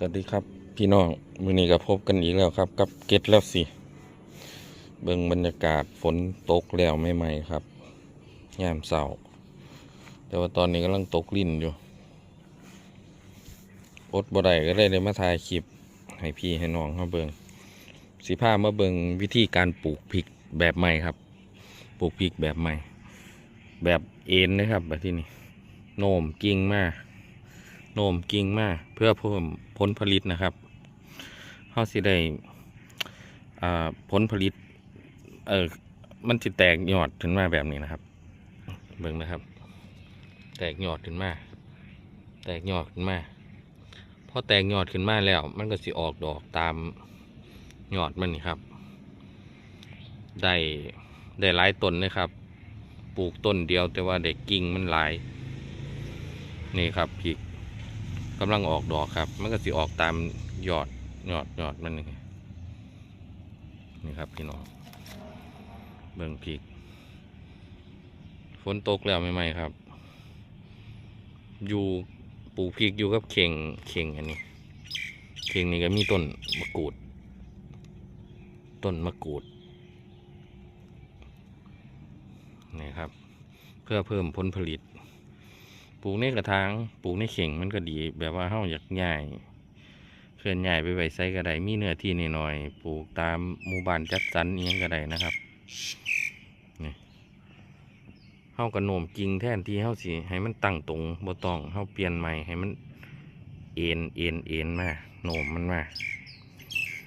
สวัสดีครับพี่น้องมือนี้ก็พบกันอีกแล้วครับ กับเก็ตแล้วสิเบิ่งบรรยากาศฝนตกแล้วใหม่ๆครับยามเสาร์แต่ว่าตอนนี้กำลังตกลิ่นอยู่อดบ่ได้ก็เลยได้มาถ่ายคลิปให้พี่ให้น้องเขาเบิ่งสิพามาเบิ่งวิธีการปลูกพริกแบบใหม่ครับ ปลูกพริกแบบใหม่ แบบเอ็นนะครับแบบที่นี่โน้มกิ่งมาก โน้มกิ่งมาเพื่อเพิ่มผลผลิตนะครับเขาสิได้อ่าผลผลิต เออมันสิแตกยอดขึ้นมาแบบนี้นะครับ เบิ่งนะครับ แตกยอดขึ้นมา แตกยอดขึ้นมาพอแตกยอดขึ้นมาแล้ว มันก็สิออกดอกตามยอดมันนี่ครับ ได้ได้หลายต้นนะครับ ปลูกต้นเดียวแต่ว่าเด็กกิ่งมันหลาย นี่ครับพริก กำลังออกดอกครับ มันก็สิออกตามยอดยอดยอดมันนี่นี่ครับพี่น้องเบิ่งพริกฝนตกแล้วใหม่ๆครับ อยู่ปลูกพริกอยู่กับเข่งเข่งอันนี้เข่งนี่ก็มีต้นมะกรูด ต้นมะกรูดนี่ครับ เพื่อเพิ่มผลผลิต ปลูกในกระถางปลูกในเข่งมันก็ดี แบบว่าเฮาอยากย้ายเคลื่อนย้ายไปไว้ไซก็ได้มีเนื้อที่นหน่อยๆปลูกตามหมู่บ้านจัดสรรเอียงก็ได้นะครับนี่เฮาก็โนมกิ่งแทนที่เฮาสิให้มันตั้งตรงบ่ต้องเฮาเปลี่ยนใหม่ให้มันเอ็นเอ็นเอ็นมาโนมมันมา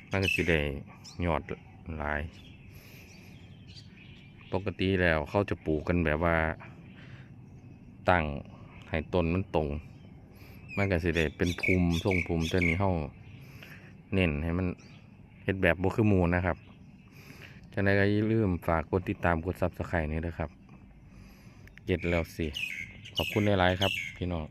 มันก็สิได้ยอดหลาย ปกติแล้วเขาจะปลูกกันแบบว่าตั้ง ให้ต้นมันตรง มันก็สิได้เป็นภูมิทรงภูมิตัวนี้เฮาเน้นให้มันเฮ็ดแบบบ่คือหมูนะครับจังไดก็อย่าลืมฝากกดติดตามกดซับสไครต์นี่ด้วยครับเก็ดแล้วสิ ขอบคุณหลายๆครับ พี่น้อง